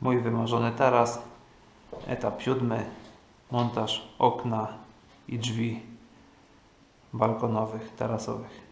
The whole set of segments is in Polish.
Mój wymarzony taras. Etap siódmy. Montaż okna i drzwi balkonowych, tarasowych.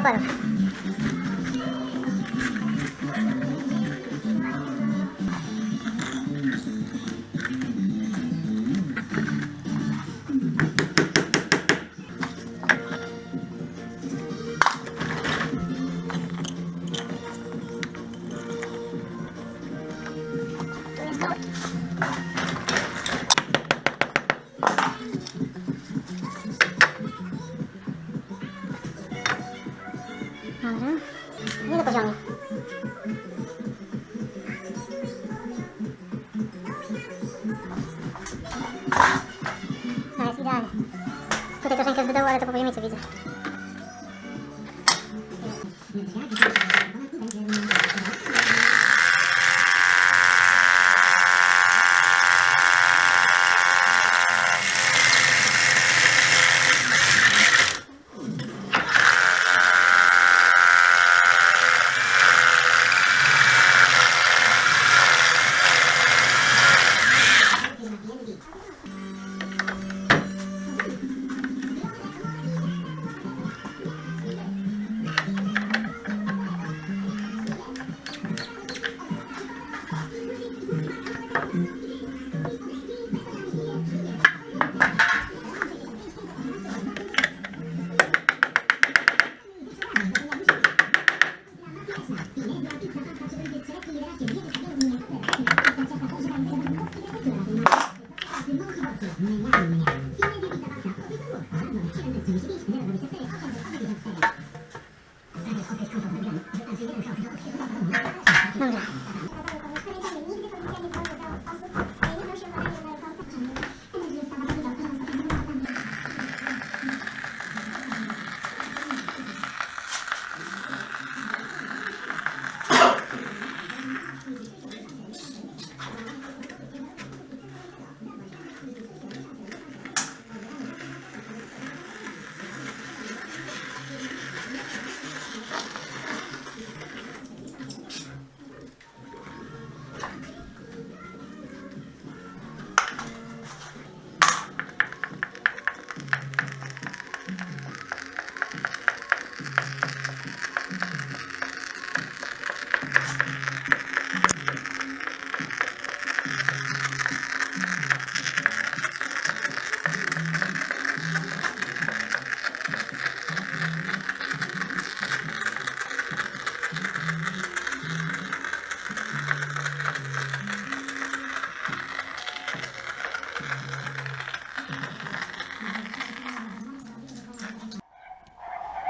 No, do Tutaj troszeczkę zbyt dołu, ale to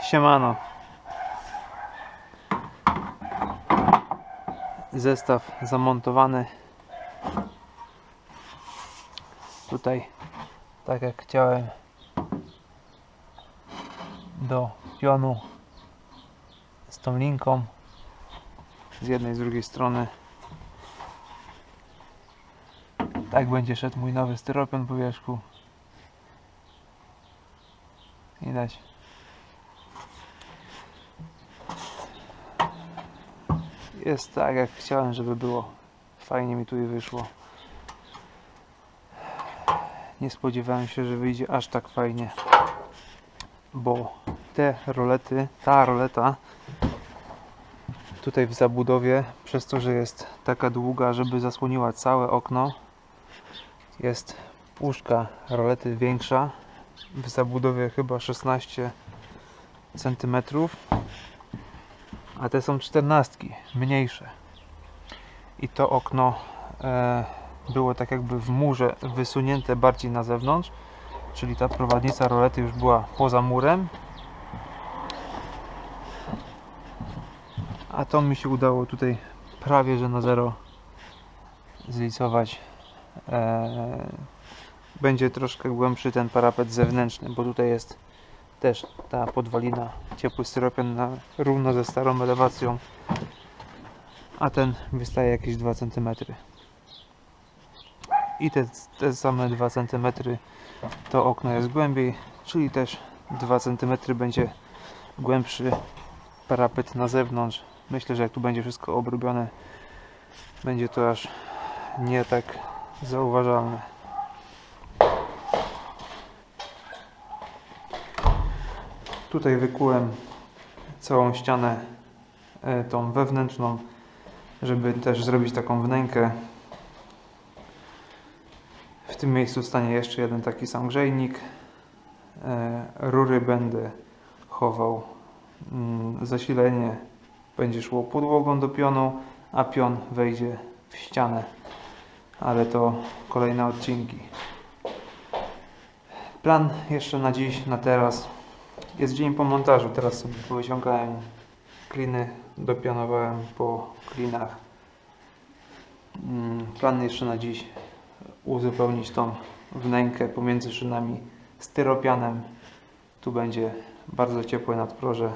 Siemano. Zestaw zamontowany. Tutaj, tak jak chciałem, do pionu z tą linką z jednej, z drugiej strony. Tak będzie szedł mój nowy styropian po wierzchu. Widać. Jest tak jak chciałem, żeby było. Fajnie mi tu i wyszło. Nie spodziewałem się, że wyjdzie aż tak fajnie. Bo te rolety, ta roleta tutaj w zabudowie, przez to, że jest taka długa, żeby zasłoniła całe okno, jest puszka rolety większa. W zabudowie chyba 16 centymetrów a te są czternastki, mniejsze. I to okno e, było tak jakby w murze wysunięte bardziej na zewnątrz, czyli ta prowadnica rolety już była poza murem. A to mi się udało tutaj prawie że na zero zlicować. E, będzie troszkę głębszy ten parapet zewnętrzny, bo tutaj jest też ta podwalina ciepły styropian na równo ze starą elewacją a ten wystaje jakieś 2 cm i te, te same 2 cm to okno jest głębiej czyli też 2 cm będzie głębszy parapet na zewnątrz. Myślę, że jak tu będzie wszystko obrobione będzie to aż nie tak zauważalne Tutaj wykułem całą ścianę e, tą wewnętrzną, żeby też zrobić taką wnękę. W tym miejscu stanie jeszcze jeden taki sam grzejnik. E, Rury będę chował. Mm, Zasilenie będzie szło podłogą do pionu, a pion wejdzie w ścianę. Ale to kolejne odcinki. Plan jeszcze na dziś, na teraz. Jest dzień po montażu. Teraz sobie powyciągałem kliny, dopionowałem po klinach. Mm, Plan jeszcze na dziś uzupełnić tą wnękę pomiędzy szynami styropianem. Tu będzie bardzo ciepłe nadproże.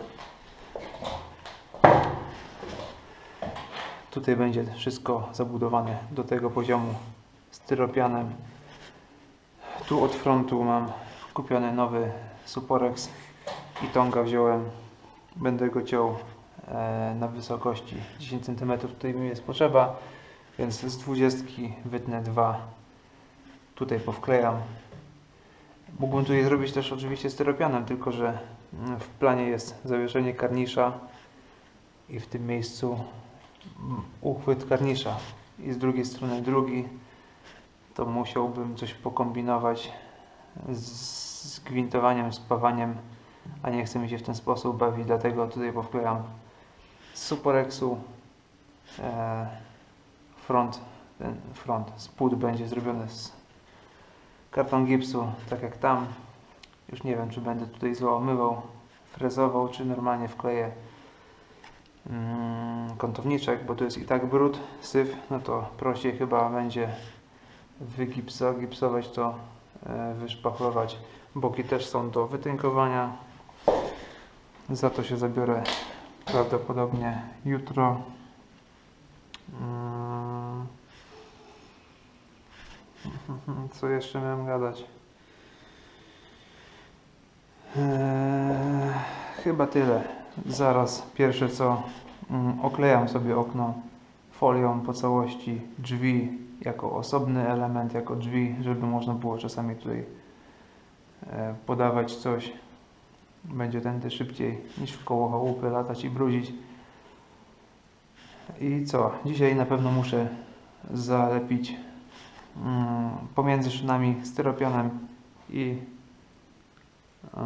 Tutaj będzie wszystko zabudowane do tego poziomu styropianem. Tu od frontu mam kupiony nowy Suporex i tonga wziąłem. Będę go ciął e, na wysokości 10 cm. Tutaj mi jest potrzeba, więc z 20 wytnę dwa. Tutaj powklejam. Mógłbym tu je zrobić też oczywiście styropianem, tylko że mm, w planie jest zawieszenie karnisza i w tym miejscu mm, uchwyt karnisza i z drugiej strony drugi to musiałbym coś pokombinować z gwintowaniem, spawaniem, a nie chcę mi się w ten sposób bawić, dlatego tutaj powklejam z Superexu e, front, ten front, spód będzie zrobiony z karton gipsu, tak jak tam. Już nie wiem, czy będę tutaj załamywał, frezował, czy normalnie wkleję mm, kątowniczek, bo tu jest i tak brud, syf, no to prościej chyba będzie wygipsa, gipsować to, e, wyszpachlować. Boki też są do wytynkowania. Za to się zabiorę prawdopodobnie jutro. Mm. Co jeszcze miałem gadać? Eee, chyba tyle. Zaraz pierwsze co mm, oklejam sobie okno folią po całości drzwi jako osobny element, jako drzwi, żeby można było czasami tutaj e, podawać coś. Będzie tędy szybciej niż w koło chałupy latać i brudzić. I co? Dzisiaj na pewno muszę zalepić mm, pomiędzy szynami styropianem i e,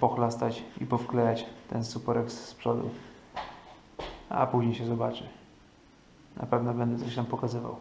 pochlastać i powklejać ten suporek z przodu. A później się zobaczy. Na pewno będę coś tam pokazywał.